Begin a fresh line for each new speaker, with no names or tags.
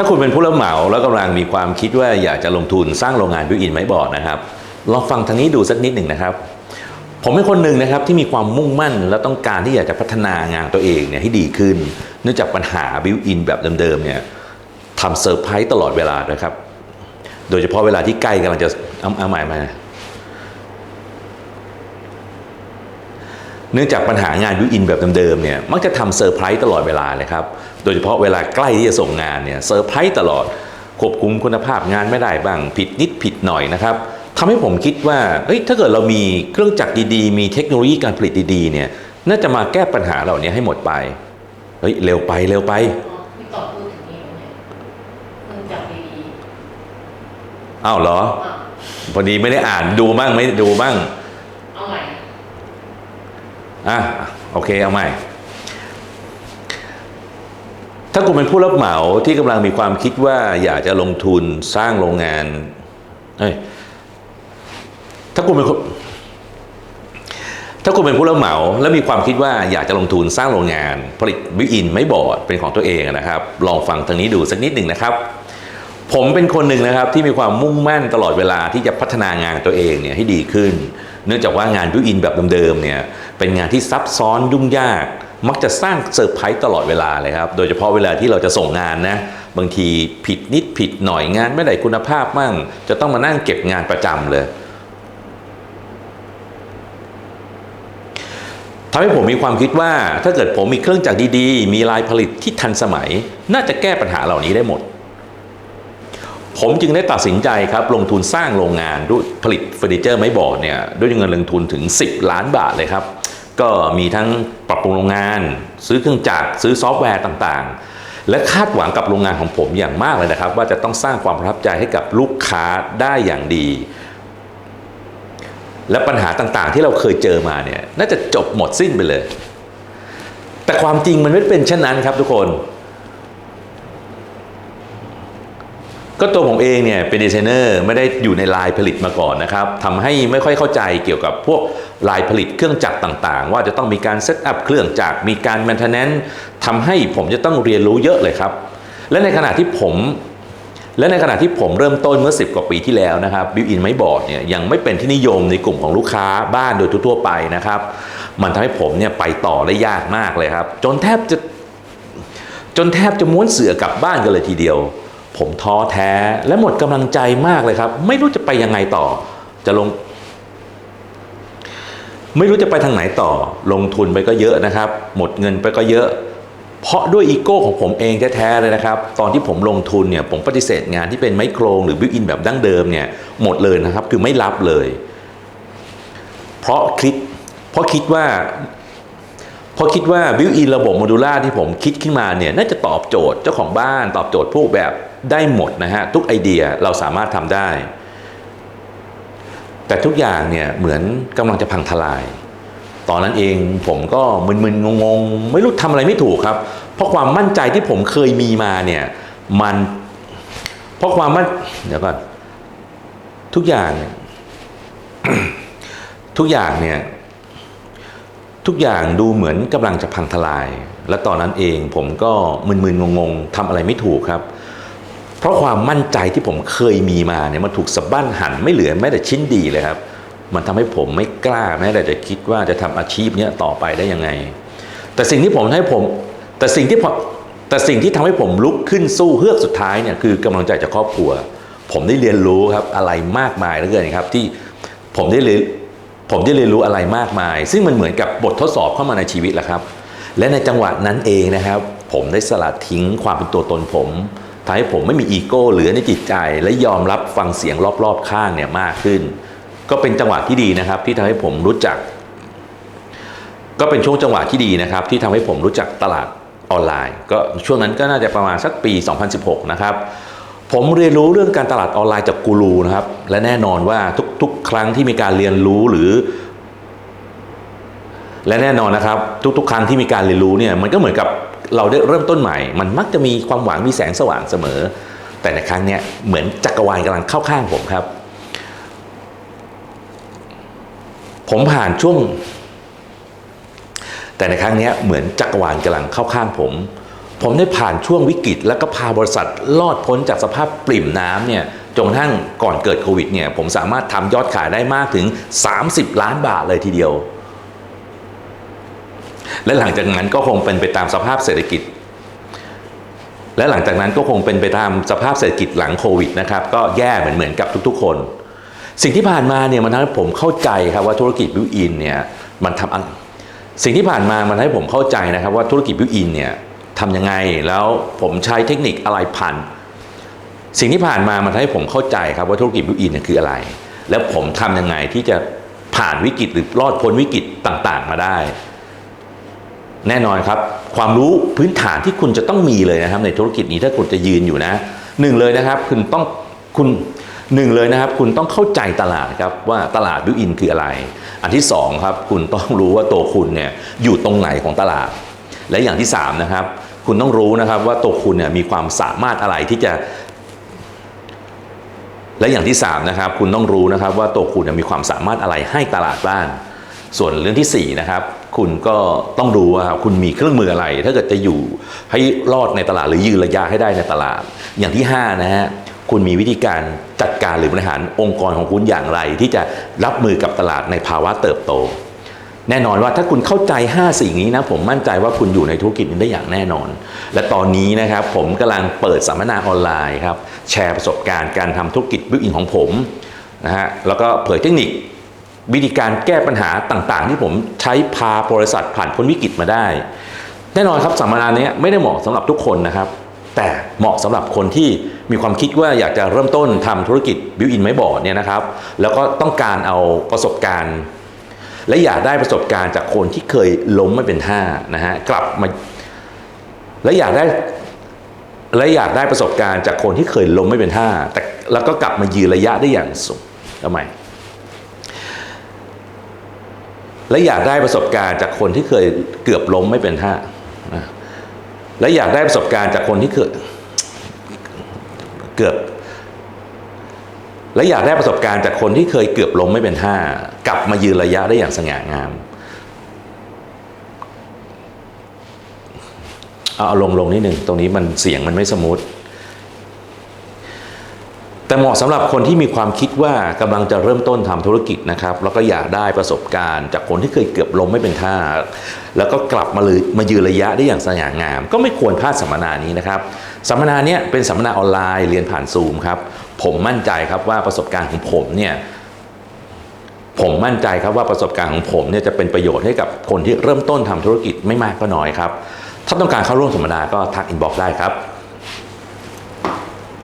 ถ้าคุณเป็นผู้รับเหมาแล้วกำลังมีความคิดว่าอยากจะลงทุนสร้างโรงงานบิวอินไม้บอร์ดนะครับลองฟังทางนี้ดูสักนิดหนึ่งนะครับ ผมเป็นคนหนึ่งนะครับที่มีความมุ่งมั่นและต้องการที่อยากจะพัฒนางานตัวเองเนี่ยให้ดีขึ้น เนื่องจากปัญหาบิวอินแบบเดิมๆเนี่ยทำเซอร์ไพรส์ตลอดเวลานะครับ โดยเฉพาะเวลาที่ใกล้กำลังจะเอาเอาใหม่มา นื่องจากปัญหางานบิวอินแบบเดิมๆเนี่ยมักจะทำเซอร์ไพรส์ตลอดเวลาเลยครับ โดยเฉพาะเวลาใกล้ที่จะส่งงานเนี่ยเซอร์ไพรส์ตลอดควบคุมคุณภาพงานไม่ได้บ้าง ผิดนิดผิดหน่อยนะครับทำให้ผมคิดว่าเอ้ยถ้าเกิดเรามีเครื่องจักรดีๆ มีเทคโนโลยีการผลิตดีๆเนี่ยน่าจะมาแก้ปัญหาเหล่านี้ให้หมดไปเฮ้ยเร็วไปเร็วไป
อ๋อพี่ต่อพูดถึงนี่เนี่ยมึงจับดี
อ้าวเหรอ
ๆอะ
พอดีไม่ได้อ่านดูบ้างไม่ดูบ้าง
เอาใหม่
อะโอเคเอาใหม่ ถ้าคุณเป็นผู้รับเหมาที่กำลังมีความคิดว่าอยากจะลงทุนสร้างโรงงานเอ้ยถ้าคุณเป็นถ้าคุณเป็นผู้รับเหมาและมีความคิดว่าอยากจะลงทุนสร้างโรงงาน ผลิตวิอินไม่บอร์ดเป็นของตัวเองนะครับ ลองฟังทางนี้ดูสักนิดหนึ่งนะครับ ผมเป็นคนหนึ่งนะครับที่มีความมุ่งมั่นตลอดเวลาที่จะพัฒนางานตัวเองเนี่ยให้ดีขึ้น เนื่องจากว่างานบิอินแบบเดิมๆเนี่ย เป็นงานที่ซับซ้อนยุ่งยาก มักจะสร้างเซอร์ไพรส์ตลอดเวลาเลยครับ โดยเฉพาะเวลาที่เราจะส่งงานนะ บางทีผิดนิดผิดหน่อยงานไม่ได้คุณภาพมั่ง จะต้องมานั่งเก็บงานประจำเลยทำให้ผมมีความคิดว่าถ้าเกิดผมมีเครื่องจักรดีๆ มีลายผลิตที่ทันสมัย น่าจะแก้ปัญหาเหล่านี้ได้หมด ผมจึงได้ตัดสินใจครับ ลงทุนสร้างโรงงานด้วยผลิตเฟอร์นิเจอร์ไม้บอร์ดเนี่ยด้วยเงินลงทุนถึง 10 ล้านบาทเลยครับ ก็มีทั้งปรับปรุงโรงงาน ซื้อเครื่องจักรซื้อซอฟต์แวร์ต่างๆ และคาดหวังกับโรงงานของผมอย่างมากเลยนะครับ ว่าจะต้องสร้างความประทับใจให้กับลูกค้าได้อย่างดี และปัญหาต่างๆ ที่เราเคยเจอมาเนี่ยน่าจะจบหมดสิ้นไปเลย แต่ความจริงมันไม่เป็นเช่นนั้นครับทุกคน ก็ตัวผมเองเนี่ยเป็นดีไซเนอร์ไม่ได้อยู่ในลายผลิตมาก่อนนะครับทำให้ไม่ค่อยเข้าใจเกี่ยวกับพวกลายผลิตเครื่องจักรต่างๆ ว่าจะต้องมีการเซตอัพเครื่องจักรมีการแมนเทนแนนทำให้ผมจะต้องเรียนรู้เยอะเลยครับ และในขณะที่ผมและในขณะที่ผมเริ่มต้นเมื่อ 10 กว่าปีที่แล้วนะครับบิวอินไม้บอร์ดเนี่ยยังไม่เป็นที่นิยมในกลุ่มของลูกค้าบ้านโดยทั่วไปนะครับ มันทำให้ผมเนี่ยไปต่อได้ยากมากเลยครับ จนแทบจะจนแทบจะม้วนเสือกลับบ้านกันเลยทีเดียว ผมท้อแท้และหมดกำลังใจมากเลยครับ ไม่รู้จะไปยังไงต่อ จะลง ไม่รู้จะไปทางไหนต่อ ลงทุนไปก็เยอะนะครับ หมดเงินไปก็เยอะ เพราะด้วยอีโก้ของผมเองแท้ๆเลยนะครับ ตอนที่ผมลงทุนเนี่ยผมปฏิเสธงานที่เป็นไมโครหรือบิวอินแบบดั้งเดิมเนี่ยหมดเลยนะครับ คือไม่รับเลย เพราะคิด เพราะคิดว่าเพราะคิดว่าบิวอินระบบโมดูล่าที่ผมคิดขึ้นมาเนี่ยน่าจะตอบโจทย์เจ้าของบ้าน ตอบโจทย์ผู้แบบ ได้หมดนะฮะ ทุกไอเดียเราสามารถทำได้ แต่ทุกอย่างเนี่ยเหมือนกำลังจะพังทลาย ตอนนั้นเองผมก็มึนๆ งงๆ ไม่รู้ทำอะไรไม่ถูกครับ เพราะความมั่นใจที่ผมเคยมีมาเนี่ยมันเพราะความมั่นเดี๋ยวก่อนทุกอย่างเนี่ยทุกอย่างเนี่ยทุกอย่างดูเหมือนกำลังจะพังทลาย และตอนนั้นเองผมก็มึนๆงงๆทำอะไรไม่ถูกครับ เพราะความมั่นใจที่ผมเคยมีมาเนี่ยมันถูกสะบั้นหันไม่เหลือแม้แต่ชิ้นดีเลยครับ มันทำให้ผมไม่กล้าแม้แต่จะคิดว่าจะทำอาชีพเนี้ยต่อไปได้ยังไง แต่สิ่งที่ผมให้ผม แต่สิ่งที่แต่สิ่งที่ทำให้ผมลุกขึ้นสู้เฮือกสุดท้ายเนี่ยคือกำลังใจจากครอบครัว ผมได้เรียนรู้ครับอะไรมากมายเหลือเกินครับ ที่ผมได้เรียนผมได้เรียนรู้อะไรมากมาย ซึ่งมันเหมือนกับบททดสอบเข้ามาในชีวิตแหละครับ และในจังหวะนั้นเองนะครับ ผมได้สลัดทิ้งความเป็นตัวตนผม ทำให้ผมไม่มีอีโก้เหลือในจิตใจ และยอมรับฟังเสียงรอบๆข้างเนี่ยมากขึ้น ก็เป็นจังหวะที่ดีนะครับ ที่ทำให้ผมรู้จัก ก็เป็นช่วงจังหวะที่ดีนะครับ ที่ทำให้ผมรู้จักตลาดออนไลน์ ก็ช่วงนั้นก็น่าจะประมาณสักปี 2016 นะครับผมเรียนรู้เรื่องการตลาดออนไลน์จากกูรูนะครับ และแน่นอนว่าทุกๆ ครั้งที่มีการเรียนรู้หรือ และแน่นอนนะครับ ทุกๆ ครั้งที่มีการเรียนรู้เนี่ยมันก็เหมือนกับ เราได้เริ่มต้นใหม่ มันมักจะมีความหวังมีแสงสว่างเสมอ แต่ในครั้งเนี้ยเหมือนจักรวาลกำลังเข้าข้างผมครับ ผมผ่านช่วง แต่ในครั้งนี้เหมือนจักรวาลกำลังเข้าข้างผม ผมได้ผ่านช่วงวิกฤต แล้วก็พาบริษัทรอดพ้นจากสภาพปริ่มน้ำเนี่ยจนกระทั่งก่อนเกิดโควิดเนี่ยผมสามารถทำยอดขายได้มากถึง 30 ล้านบาทเลยทีเดียว และหลังจากนั้นก็คงเป็นไปตามสภาพเศรษฐกิจ และหลังจากนั้นก็คงเป็นไปตามสภาพเศรษฐกิจหลังโควิดนะครับ ก็แย่เหมือนเหมือนกับทุกๆ คน สิ่งที่ผ่านมาเนี่ยมันทำให้ผมเข้าใจครับว่าธุรกิจบิวอินเนี่ยมันทำสิ่งที่ผ่านมามันทำให้ผมเข้าใจนะครับว่าธุรกิจบิวอินเนี่ยทำยังไงแล้วผมใช้เทคนิคอะไรผ่านสิ่งที่ผ่านมามันทำให้ผมเข้าใจครับว่าธุรกิจบิวอินเนี่ยคืออะไร แล้วผมทำยังไงที่จะผ่านวิกฤตหรือรอดพ้นวิกฤตต่างๆ มาได้ แน่นอนครับ ความรู้พื้นฐานที่คุณจะต้องมีเลยนะครับ ในธุรกิจนี้ถ้าคุณจะยืนอยู่นะหนึ่งเลยนะครับ คุณต้องคุณหนึ่งเลยนะครับ คุณต้องเข้าใจตลาดครับว่าตลาดบิวอินคืออะไร อันที่สองครับคุณต้องรู้ว่าตัวคุณเนี่ยอยู่ตรงไหนของตลาด และอย่างที่สามนะครับคุณต้องรู้นะครับว่าตัวคุณเนี่ยมีความสามารถอะไรที่จะและอย่างที่สามนะครับคุณต้องรู้นะครับว่าตัวคุณเนี่ยมีความสามารถอะไรให้ตลาดบ้าง ส่วนเรื่องที่สี่นะครับคุณก็ต้องรู้ว่าคุณมีเครื่องมืออะไร ถ้าเกิดจะอยู่ให้รอดในตลาดหรือยืนระยะให้ได้ในตลาด อย่างที่ห้านะฮะคุณมีวิธีการจัดการหรือบริหารองค์กรของคุณอย่างไร ที่จะรับมือกับตลาดในภาวะเติบโต แน่นอนว่าถ้าคุณเข้าใจ 5 สิ่งนี้นะผมมั่นใจว่าคุณอยู่ในธุรกิจนี้ได้อย่างแน่นอน และตอนนี้นะครับผมกำลังเปิดสัมมนาออนไลน์ครับแชร์ประสบการณ์การทำธุรกิจบิวอินของผมนะฮะแล้วก็เผยเทคนิค วิธีการแก้ปัญหาต่างๆ ที่ผมใช้พาบริษัทผ่านพ้นวิกฤตมาได้ แน่นอนครับสัมมนาเนี้ยไม่ได้เหมาะสำหรับทุกคนนะครับ แต่เหมาะสำหรับคนที่มีความคิดว่าอยากจะเริ่มต้นทำธุรกิจบิวอินไม้บอร์ดเนี่ยนะครับ แล้วก็ต้องการเอาประสบการณ์ และอยากได้ประสบการณ์จากคนที่เคยล้มไม่เป็นท่านะฮะกลับมาและอยากได้และอยากได้ประสบการณ์จากคนที่เคยล้มไม่เป็นท่าแต่แล้วก็กลับมายืนระยะได้อย่างสูงทำไม และอยากได้ประสบการณ์จากคนที่เคยเกือบล้มไม่เป็นท่านะและอยากได้ประสบการณ์จากคนที่เคยเกือบ และอยากได้ประสบการณ์จากคนที่เคยเกือบล้มไม่เป็นท่ากลับมายืนระยะได้อย่างสง่างามเอาเอาลงลงนิดหนึ่งตรงนี้มันเสียงมันไม่สมูท แต่เหมาะสำหรับคนที่มีความคิดว่ากำลังจะเริ่มต้นทำธุรกิจนะครับ แล้วก็อยากได้ประสบการณ์ จากคนที่เคยเกือบล้มไม่เป็นท่า แล้วก็กลับมาเลยมายืนระยะได้อย่างสง่างาม ก็ไม่ควรพลาดสัมมนานี้นะครับสัมมนาเนี้ยเป็นสัมมนาออนไลน์เรียนผ่านซูมครับผมมั่นใจครับว่าประสบการณ์ของผมเนี่ยผมมั่นใจครับว่าประสบการณ์ของผมเนี่ยจะเป็นประโยชน์ให้กับคนที่เริ่มต้นทำธุรกิจไม่มากก็น้อยครับถ้าต้องการเข้าร่วมสัมมนาก็ทักอินบ็อกซ์ได้ครับ